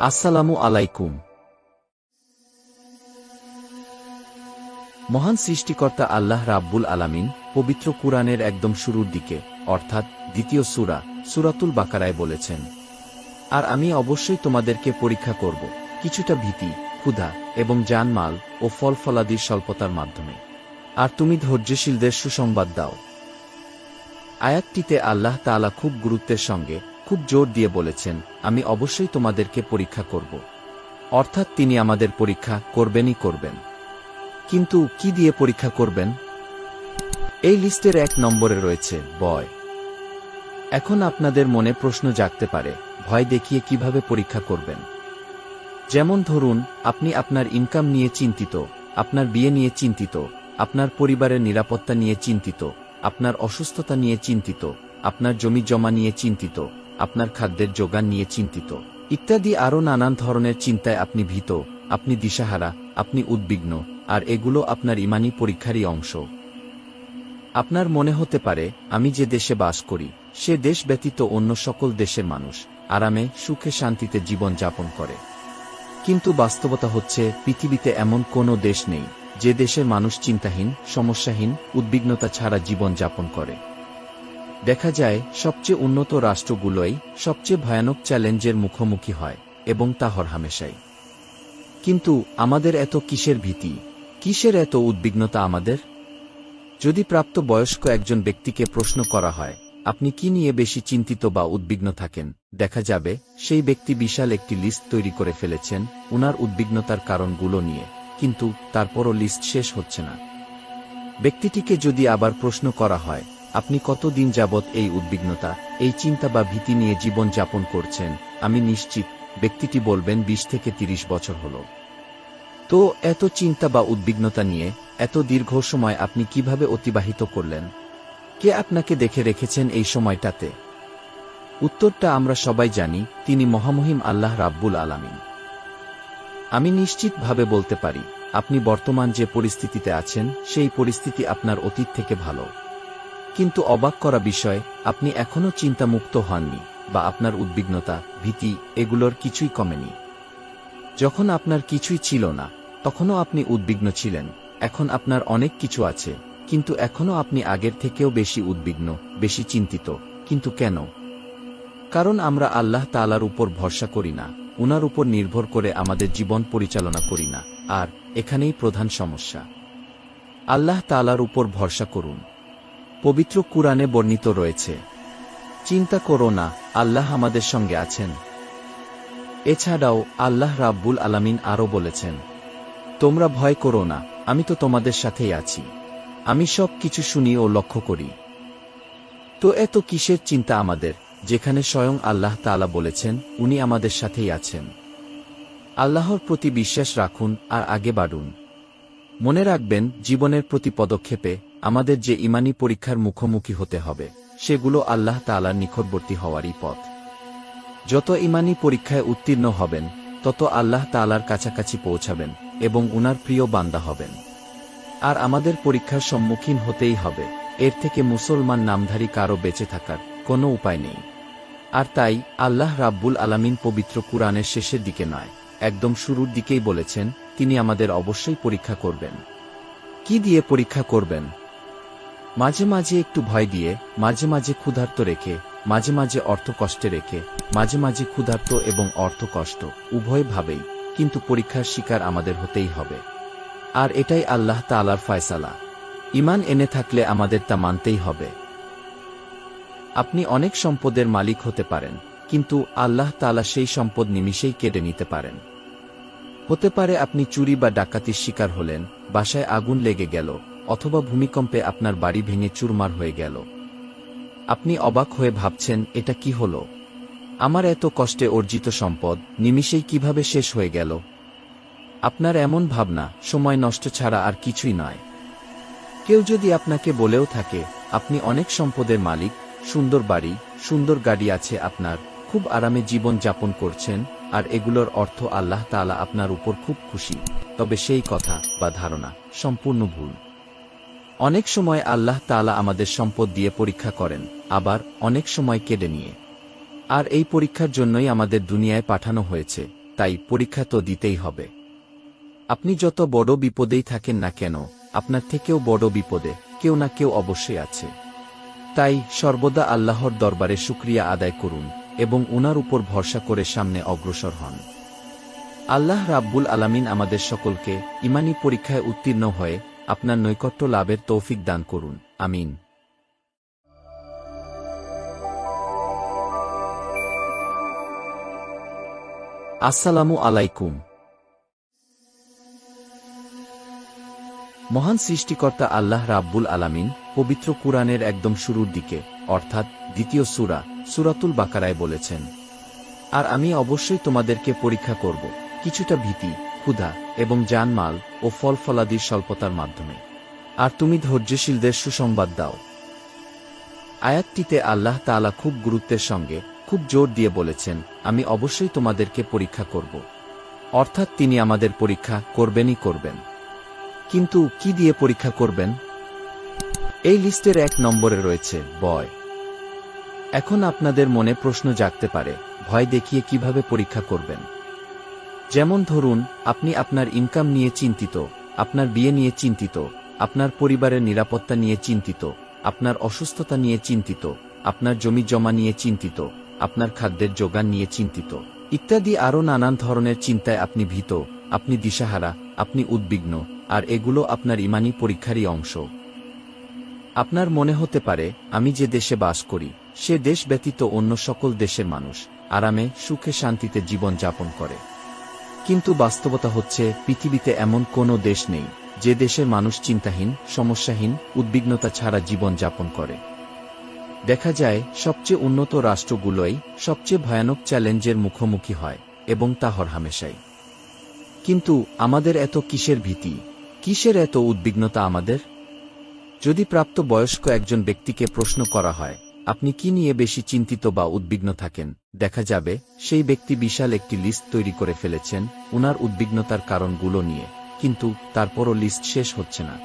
আসসালামু আলাইকুম। মহান সৃষ্টিকর্তা আল্লাহ রাব্বুল আলামিন পবিত্র কুরআনের একদম শুরুর দিকে, অর্থাৎ দ্বিতীয় সূরা, সুরাতুল বাকারায় বলেছেন, আর আমি অবশ্যই তোমাদেরকে পরীক্ষা করব, কিছুটা ভীতি, ক্ষুধা এবং জানমাল ও ফল ফলাদির স্বল্পতার মাধ্যমে। আর তুমি ধৈর্যশীলদের সুসংবাদ দাও। আয়াতটিতে আল্লাহ তাআলা খুব গুরুত্বের সঙ্গে খুব জোর দিয়ে বলেছেন, আমি অবশ্যই তোমাদেরকে পরীক্ষা করব। অর্থাৎ তিনি আমাদের পরীক্ষা করবেনই করবেন। কিন্তু কি দিয়ে পরীক্ষা করবেন? এই লিস্টের এক নম্বরে রয়েছে বয়। এখন আপনাদের মনে প্রশ্ন জাগতে পারে, ভয় দেখিয়ে কীভাবে পরীক্ষা করবেন? যেমন ধরুন, আপনি আপনার ইনকাম নিয়ে চিন্তিত, আপনার বিয়ে নিয়ে চিন্তিত, আপনার পরিবারের নিরাপত্তা নিয়ে চিন্তিত, আপনার অসুস্থতা নিয়ে চিন্তিত, আপনার জমি জমা নিয়ে চিন্তিত আপনার খাদ্যের যোগান নিয়ে চিন্তিত। ইত্যাদি আরও নানান ধরনের চিন্তায় আপনি ভীত, আপনি দিশাহারা, আপনি উদ্বিগ্ন, আর এগুলো আপনার ইমানি পরীক্ষারই অংশ। আপনার মনে হতে পারে, আমি যে দেশে বাস করি, সে দেশ ব্যতীত অন্য সকল দেশের মানুষ, আরামে, সুখে, শান্তিতে জীবন যাপন করে। কিন্তু বাস্তবতা হচ্ছে, পৃথিবীতে এমন কোনো দেশ নেই, যে দেশের মানুষ চিন্তাহীন, সমস্যাহীন, উদ্বিগ্নতা ছাড়া জীবন যাপন করে। দেখা যায়, সবচেয়ে উন্নত রাষ্ট্রগুলোই সবচেয়ে ভয়ানক চ্যালেঞ্জের মুখোমুখি হয়, এবং তা হরহামেশাই। কিন্তু আমাদের এত কিসের ভীতি? কিসের এত উদ্বিগ্নতা আমাদের? যদি প্রাপ্ত বয়স্ক একজন ব্যক্তিকে প্রশ্ন করা হয়, আপনি কি নিয়ে বেশি চিন্তিত বা উদ্বিগ্ন থাকেন? দেখা যাবে, সেই ব্যক্তি বিশাল একটি লিস্ট তৈরি করে ফেলেছেন, উনার উদ্বিগ্নতার কারণগুলো নিয়ে, কিন্তু তারপরও লিস্ট শেষ হচ্ছে না। ব্যক্তিটিকে যদি আবার প্রশ্ন করা হয় আপনি কতদিন যাবৎ এই উদ্বিগ্নতা, এই চিন্তা বা ভীতি নিয়ে জীবন যাপন করছেন? আমি নিশ্চিত ব্যক্তিটি বলবেন বিশ থেকে তিরিশ বছর হল। তো এত চিন্তা বা উদ্বিগ্নতা নিয়ে এত দীর্ঘ সময় আপনি কীভাবে অতিবাহিত করলেন? কে আপনাকে দেখে রেখেছেন এই সময়টাতে? উত্তরটা আমরা সবাই জানি, তিনি মহামহিম আল্লাহ রাব্বুল আলামিন। আমি নিশ্চিতভাবে বলতে পারি, আপনি বর্তমান যে পরিস্থিতিতে আছেন, সেই পরিস্থিতি আপনার অতীত থেকে ভালো। কিন্তু অবাক করা বিষয়, আপনি এখনও চিন্তামুক্ত হননি, বা আপনার উদ্বিগ্নতা, ভীতি, এগুলোর কিছুই কমেনি। যখন আপনার কিছুই ছিল না, তখনও আপনি উদ্বিগ্ন ছিলেন, এখন আপনার অনেক কিছু আছে, কিন্তু এখনও আপনি আগের থেকেও বেশি উদ্বিগ্ন, বেশি চিন্তিত, কিন্তু কেন? কারণ আমরা আল্লাহ তালার উপর ভরসা করি না, উনার উপর নির্ভর করে আমাদের জীবন পরিচালনা করি না, আর এখানেই প্রধান সমস্যা। আল্লাহ তালার উপর ভরসা করুন। পবিত্র কুরআনে বর্ণিত রয়েছে। চিন্তা করো না, আল্লাহ আমাদের সঙ্গে আছেন। এছাড়াও আল্লাহ রাব্বুল আলামিন আরও বলেছেন, তোমরা ভয় করো না, আমি তো তোমাদের সাথেই আছি। আমি সব কিছু শুনি ও লক্ষ্য করি। তো এত কিসের চিন্তা আমাদের, যেখানে স্বয়ং আল্লাহ তাআলা বলেছেন, উনি আমাদের সাথেই আছেন। আল্লাহর প্রতি বিশ্বাস রাখুন আর আগে বাড়ুন। মনে রাখবেন, জীবনের প্রতি পদক্ষেপে আমাদের যে ইমানি পরীক্ষার মুখোমুখি হতে হবে, সেগুলো আল্লাহ তাআলার নিকটবর্তী হওয়ারই পথ। যত ইমানি পরীক্ষায় উত্তীর্ণ হবেন, তত আল্লাহ তাআলার কাছাকাছি পৌঁছাবেন এবং উনার প্রিয় বান্দা হবেন। আর আমাদের পরীক্ষার সম্মুখীন হতেই হবে, এর থেকে মুসলমান নামধারী কারও বেঁচে থাকার কোনো উপায় নেই। আর তাই আল্লাহ রাব্বুল আলামিন পবিত্র কুরআনের শেষের দিকে নয়, একদম শুরুর দিকেই বলেছেন তিনি আমাদের অবশ্যই পরীক্ষা করবেন। কি দিয়ে পরীক্ষা করবেন? মাঝে মাঝে একটু ভয় দিয়ে, মাঝে মাঝে ক্ষুধার্ত রেখে, মাঝে মাঝে অর্থ কষ্টে রেখে, মাঝে মাঝে ক্ষুধার্ত এবং অর্থ কষ্ট, উভয় ভাবেই, কিন্তু পরীক্ষার শিকার আমাদের হতেই হবে। আর এটাই আল্লাহ তালার ফয়সালা। ইমান এনে থাকলে আমাদের তা মানতেই হবে। আপনি অনেক সম্পদের মালিক হতে পারেন, কিন্তু আল্লাহ তালা সেই সম্পদ নিমিষেই কেড়ে নিতে পারেন। হতে পারে আপনি চুরি বা ডাকাতির শিকার হলেন, বাসায় আগুন লেগে গেল, অথবা ভূমিকম্পে আপনার বাড়ি ভেঙে চুরমার হয়ে গেল। আপনি অবাক হয়ে ভাবছেন, এটা কি হল? আমার এত কষ্টে অর্জিত সম্পদ, নিমিষেই কীভাবে শেষ হয়ে গেল? আপনার এমন ভাবনা, সময় নষ্ট ছাড়া আর কিছুই নয়। কেউ যদি আপনাকে বলেও থাকে, আপনি অনেক সম্পদের মালিক, সুন্দর বাড়ি, সুন্দর গাড়ি আছে আপনার। খুব আরামে জীবন যাপন করছেন, আর এগুলোর অর্থ আল্লাহ তাআলা আপনার উপর খুব খুশি। তবে সেই কথা বা ধারণা সম্পূর্ণ ভুল। অনেক সময় আল্লাহ তাআলা আমাদের সম্পদ দিয়ে পরীক্ষা করেন, আবার অনেক সময় কেড়ে নিয়ে। আর এই পরীক্ষার জন্যই আমাদের দুনিয়ায় পাঠানো হয়েছে, তাই পরীক্ষা তো দিতেই হবে। আপনি যত বড় বিপদেই থাকেন না কেন, আপনার থেকেও বড় বিপদে কেউ না কেউ অবশ্যই আছে। তাই সর্বদা আল্লাহর দরবারে শুক্রিয়া আদায় করুন এবং উনার উপর ভরসা করে সামনে অগ্রসর হন। আল্লাহ রাব্বুল আলামিন আমাদের সকলকে ইমানি পরীক্ষায় উত্তীর্ণ হয়ে আপনার নৈকট্য লাভের তৌফিক দান করুন। আমিন। আসসালামু আলাইকুম। মহান সৃষ্টিকর্তা আল্লাহ রাব্বুল আলামিন পবিত্র কুরআনের একদম শুরুর দিকে, অর্থাৎ দ্বিতীয় সূরা সূরাতুল বাকারায় বলেছেন, আর আমি অবশ্যই তোমাদেরকে পরীক্ষা করব, কিছুটা ভীতি, ক্ষুধা এবং জানমাল ও ফল ফলাদির স্বল্পতার মাধ্যমে। আর তুমি ধৈর্যশীলদের সুসংবাদ দাও। আয়াতটিতে আল্লাহ তাআলা খুব গুরুত্বের সঙ্গে খুব জোর দিয়ে বলেছেন, আমি অবশ্যই তোমাদেরকে পরীক্ষা করব। অর্থাৎ তিনি আমাদের পরীক্ষা করবেনই করবেন। কিন্তু কি দিয়ে পরীক্ষা করবেন? এই লিস্টের এক নম্বরে রয়েছে বয়। এখন আপনাদের মনে প্রশ্ন জাগতে পারে, ভয় দেখিয়ে কীভাবে পরীক্ষা করবেন? যেমন ধরুন, আপনি আপনার ইনকাম নিয়ে চিন্তিত, আপনার বিয়ে নিয়ে চিন্তিত, আপনার পরিবারের নিরাপত্তা নিয়ে চিন্তিত, আপনার অসুস্থতা নিয়ে চিন্তিত, আপনার জমি জমা নিয়ে চিন্তিত, আপনার খাদ্যের যোগান নিয়ে চিন্তিত ইত্যাদি আরও নানান ধরনের চিন্তায় আপনি ভীত, আপনি দিশাহারা, আপনি উদ্বিগ্ন, আর এগুলো আপনার ইমানি পরীক্ষারই অংশ। আপনার মনে হতে পারে, আমি যে দেশে বাস করি, সে দেশ ব্যতীত অন্য সকল দেশের মানুষ, আরামে, সুখে, শান্তিতে জীবন যাপন করে। কিন্তু বাস্তবতা হচ্ছে, পৃথিবীতে এমন কোনো দেশ নেই, যে দেশের মানুষ চিন্তাহীন, সমস্যাহীন, উদ্বিগ্নতা ছাড়া জীবন যাপন করে। দেখা যায়, সবচেয়ে উন্নত রাষ্ট্রগুলোই সবচেয়ে ভয়ানক চ্যালেঞ্জের মুখোমুখি হয়, এবং তা হরহামেশাই। কিন্তু আমাদের এত কিসের ভীতি? কিসের এত উদ্বিগ্নতা আমাদের? যদি প্রাপ্ত বয়স্ক একজন ব্যক্তিকে প্রশ্ন করা হয়, আপনি কি নিয়ে বেশি চিন্তিত বা উদ্বিগ্ন থাকেন? দেখা যাবে, সেই ব্যক্তি বিশাল একটি লিস্ট তৈরি করে ফেলেছেন, উনার উদ্বিগ্নতার কারণগুলো নিয়ে, কিন্তু তারপরও লিস্ট শেষ হচ্ছে না।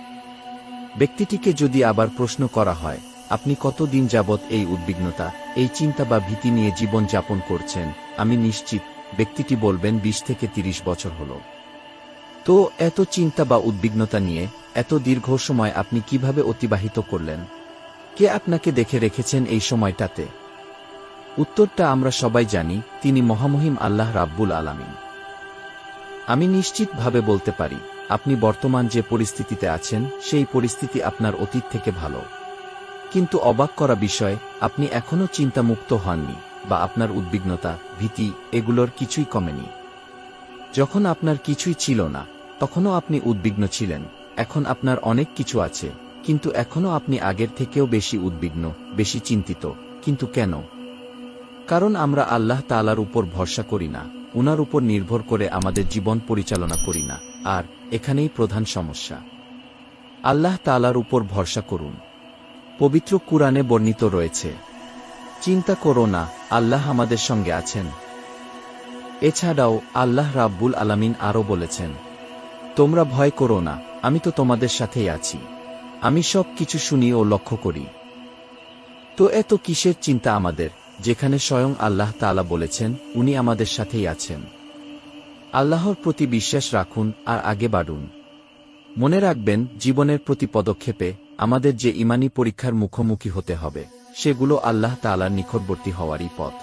ব্যক্তিটিকে যদি আবার প্রশ্ন করা হয়, আপনি কতদিন যাবৎ এই উদ্বিগ্নতা, এই চিন্তা বা ভীতি নিয়ে জীবন যাপন করছেন, আমি নিশ্চিত, ব্যক্তিটি বলবেন বিশ থেকে ৩০ বছর হল। তো এত চিন্তা বা উদ্বিগ্নতা নিয়ে এত দীর্ঘ সময় আপনি কীভাবে অতিবাহিত করলেন? কে আপনাকে দেখে রেখেছেন এই সময়টাতে? উত্তরটা আমরা সবাই জানি, তিনি মহামহিম আল্লাহ রাব্বুল আলামিন। আমি নিশ্চিতভাবে বলতে পারি, আপনি বর্তমান যে পরিস্থিতিতে আছেন, সেই পরিস্থিতি আপনার অতীত থেকে ভালো। কিন্তু অবাক করা বিষয়, আপনি এখনও চিন্তামুক্ত হননি, বা আপনার উদ্বিগ্নতা, ভীতি, এগুলোর কিছুই কমেনি। যখন আপনার কিছুই ছিল না, তখনও আপনি উদ্বিগ্ন ছিলেন। এখন আপনার অনেক কিছু আছে। কিন্তু এখনও আপনি আগের থেকেও বেশি উদ্বিগ্ন, বেশি চিন্তিত। কিন্তু কেন? কারণ আমরা আল্লাহ তালার উপর ভরসা করি না। উনার উপর নির্ভর করে আমাদের জীবন পরিচালনা করি না। আর এখানেই প্রধান সমস্যা। আল্লাহ তালার উপর ভরসা করুন। পবিত্র কুরআনে বর্ণিত রয়েছে, চিন্তা করো না, আল্লাহ আমাদের সঙ্গে আছেন। এছাড়াও আল্লাহ রাব্বুল আলামিন আরও বলেছেন তোমরা ভয় করো না, আমি তো তোমাদের সাথেই আছি। আমি সব কিছু শুনি ও লক্ষ্য করি। তো এত কিসের চিন্তা আমাদের, যেখানে স্বয়ং আল্লাহ তাআলা বলেছেন, উনি আমাদের সাথেই আছেন। আল্লাহর প্রতি বিশ্বাস রাখুন আর আগে বাড়ুন। মনে রাখবেন, জীবনের প্রতি পদক্ষেপে আমাদের যে ইমানি পরীক্ষার মুখোমুখি হতে হবে, সেগুলো আল্লাহ তাআলার নিকটবর্তী হওয়ারই পথ।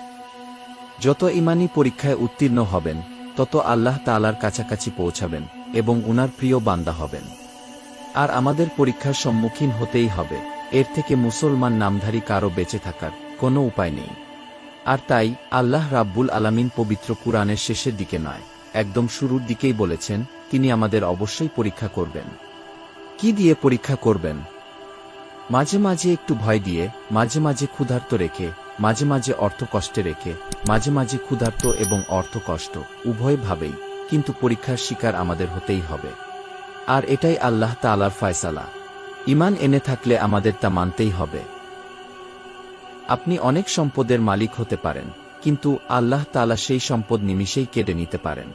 যত ইমানি পরীক্ষায় উত্তীর্ণ হবেন, তত আল্লাহ তালার কাছাকাছি পৌঁছাবেন। এবং উনার প্রিয় বান্দা হবেন। আর আমাদের পরীক্ষার সম্মুখীন হতেই হবে। এর থেকে মুসলমান নামধারী কারও বেঁচে থাকার কোনো উপায় নেই। আর তাই আল্লাহ রাব্বুল আলামিন পবিত্র কুরআনের শেষের দিকে নয়, একদম শুরুর দিকেই বলেছেন, তিনি আমাদের অবশ্যই পরীক্ষা করবেন। কি দিয়ে পরীক্ষা করবেন? মাঝে মাঝে একটু ভয় দিয়ে, মাঝে মাঝে ক্ষুধার্ত রেখে, মাঝে মাঝে অর্থ কষ্টে রেখে, মাঝে মাঝে ক্ষুধার্ত এবং অর্থ কষ্ট উভয় ভাবেই। কিন্তু পরীক্ষার শিকার আমাদের হতেই হবে। আর এটাই আল্লাহ তালার ফয়সালা। ইমান এনে থাকলে আমাদের তা মানতেই হবে। আপনি অনেক সম্পদের মালিক হতে পারেন, কিন্তু আল্লাহ তালা সেই সম্পদ নিমিষেই কেড়ে নিতে পারেন।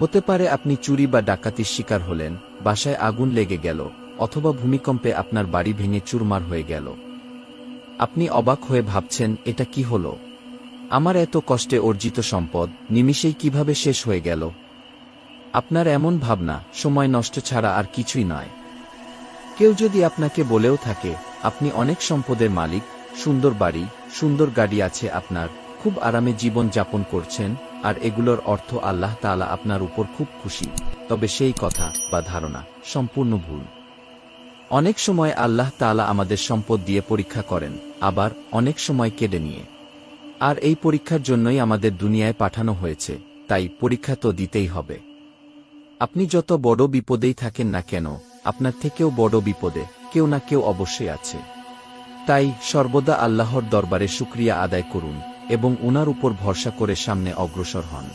হতে পারে আপনি চুরি বা ডাকাতির শিকার হলেন, বাসায় আগুন লেগে গেল, অথবা ভূমিকম্পে আপনার বাড়ি ভেঙে চুরমার হয়ে গেল। আপনি অবাক হয়ে ভাবছেন, এটা কি হল? আমার এত কষ্টে অর্জিত সম্পদ নিমিষেই কীভাবে শেষ হয়ে গেল? আপনার এমন ভাবনা সময় নষ্ট ছাড়া আর কিছুই নয়। কেউ যদি আপনাকে বলেও থাকে, আপনি অনেক সম্পদের মালিক, সুন্দর বাড়ি, সুন্দর গাড়ি আছে আপনার, খুব আরামে জীবন যাপন করছেন, আর এগুলোর অর্থ আল্লাহ তাআলা আপনার উপর খুব খুশি। তবে সেই কথা বা ধারণা সম্পূর্ণ ভুল। অনেক সময় আল্লাহ তাআলা আমাদের সম্পদ দিয়ে পরীক্ষা করেন, আবার অনেক সময় কেড়ে নিয়ে। আর এই পরীক্ষার জন্যই আমাদের দুনিয়ায় পাঠানো হয়েছে, তাই পরীক্ষা তো দিতেই হবে। আপনি যত বড় বিপদেই থাকেন না কেন, আপনার থেকেও বড় বিপদে কেউ না কেউ অবশ্যই আছে। তাই সর্বদা আল্লাহর দরবারে শুক্রিয়া আদায় করুন এবং উনার উপর ভরসা করে সামনে অগ্রসর হন।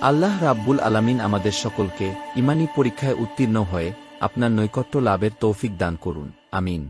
আল্লাহ রাব্বুল আলামিন আমাদের সকলকে ইমানি পরীক্ষায় উত্তীর্ণ হয়ে আপনার নৈকট্য লাভের তৌফিক দান করুন। আমিন।